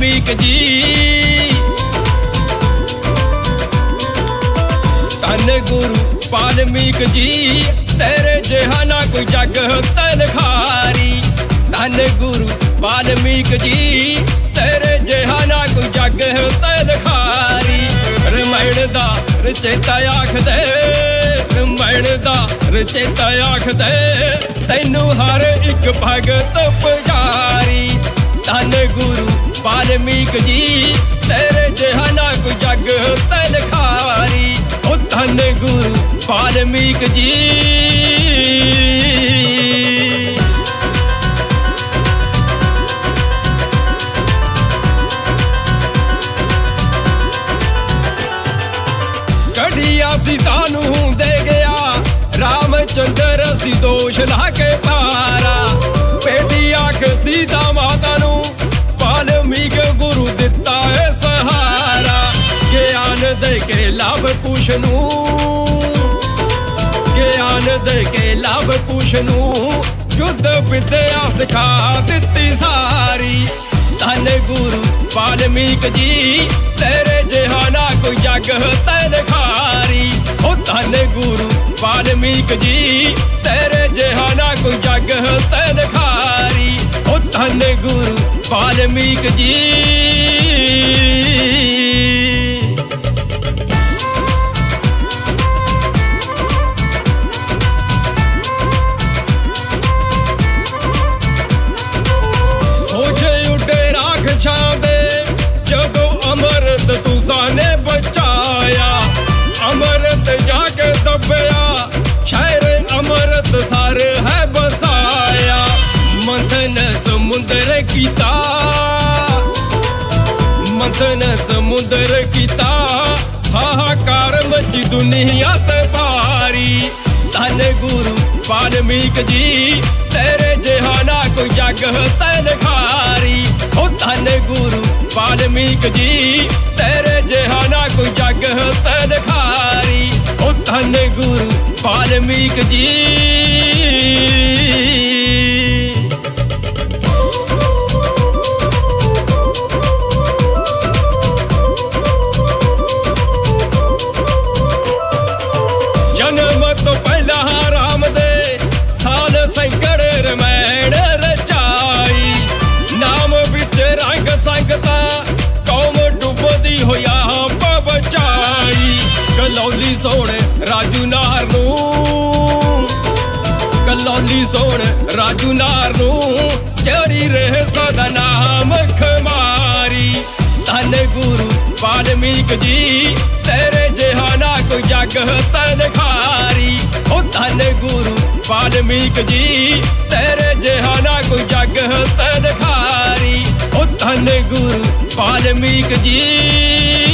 ਵਾਲਮੀਕ ਜੀ। ਧੰਨ ਗੁਰੂ ਪਾਲਮੀਕ ਜੀ, ਤੇਰੇ ਜਿਹਾ ਨਾ ਕੋਈ ਜਗ ਤਨਖਾਰੀ। ਧੰਨ ਗੁਰੂ ਪਾਲਮੀਕ ਜੀ, ਤੇਰੇ ਜਿਹਾ ਨਾ ਕੋਈ ਜਗ ਤਨਖਾਰੀ। ਰਮੈਣ ਦਾ ਰਚੇਤਾ ਆਖਦੇ ਰਮੈਣ ਦਾ ਰਚੇਤਾ ਆਖਦੇ, ਤੈਨੂੰ ਹਰ ਇੱਕ ਭਗਤ ਪੁਜਾਰੀ ਧੰਨ ਗੁਰੂ ਵਾਲਮੀਕ ਜੀ, ਤੇਰੇ ਜਿਹਾ ਨਾ ਕੋਈ ਜਗ ਤਨਖਾਰੀ ਉਹ ਧੰਨ ਗੁਰੂ ਵਾਲਮੀਕ ਜੀ। ਕਢੀਆ ਸੀਤਾ ਨੂੰ ਦੇ ਗਿਆ ਰਾਮ ਚੰਦਰ ਸੀ ਦੋਸ਼ ਲਾ ਕੇ ਪਾਰਾ ਦੇ ਕੇ ਲਵ ਕੁਸ਼ ਨੂੰ ਗਿਆਨ ਦੇ ਕੇ ਲਵ ਕੁਸ਼ ਨੂੰ ਜੁੱਧ ਵਿਦਿਆ ਸਿਖਾ ਦਿੱਤੀ ਸਾਰੀ। ਧੰਨ ਗੁਰੂ ਵਾਲਮੀਕ ਜੀ, ਤੇਰੇ ਜਿਹਾ ਨਾ ਕੋਈ ਜਗ ਤਨਖਾਰੀ। ਉਹ ਧੰਨ ਗੁਰੂ ਵਾਲਮੀਕ ਜੀ, ਤੇਰੇ ਜਿਹਾ ਨਾ ਕੋਈ ਜਗ ਤਨਖਾਰੀ। ਉਹ ਧੰਨ ਗੁਰੂ ਵਾਲਮੀਕ ਜੀ। ਅਮਰਤ ਜਾ ਕੇ ਦੱਬਿਆ। ਸ਼ਹਿਰ ਅਮਰਤ ਸਰ ਹੈ ਬਸਾਇਆ ਮੰਥਨ ਸਮੁੰਦਰ ਕੀਤਾ। ਮੰਥਨ ਸਮੁੰਦਰ ਕੀਤਾ। ਹਾਹਾਕਾਰ ਮਚੀ ਦੁਨੀਆ ਤੇ ਭਾਰੀ। ਧੰਨ ਗੁਰੂ ਵਾਲਮੀਕ ਜੀ, ਤੇਰੇ ਜਿਹਾ ਨਾ ਕੋਈ ਜਗ ਤਨਖਾਰੀ ਉਹ ਧੰਨ ਗੁਰੂ ਵਾਲਮੀਕ ਜੀ, ਤੇਰੇ ਜਿਹਾ ਵਾਲਮੀਕ ਜੀ। ਕਲੌਲੀ ਸੋਣ ਰਾਜੂ ਨਾਰ ਨੂੰ ਜਿਹੜੀ ਰਹੇ ਸਦਾ ਨਾਮ ਖਮਾਰੀ। ਧੰਨ ਗੁਰੂ ਵਾਲਮੀਕ ਜੀ, ਤੇਰੇ ਜਿਹਾਨਾ ਕੋਈ ਜਗ ਤਨਖਾਰੀ। ਉਹ ਧੰਨ ਗੁਰੂ ਵਾਲਮੀਕ ਜੀ, ਤੇਰੇ ਜਿਹਾਨਾ ਕੋਈ ਜਗ ਤਨਖਾਰੀ। ਉਹ ਧੰਨ ਗੁਰੂ ਵਾਲਮੀਕ ਜੀ।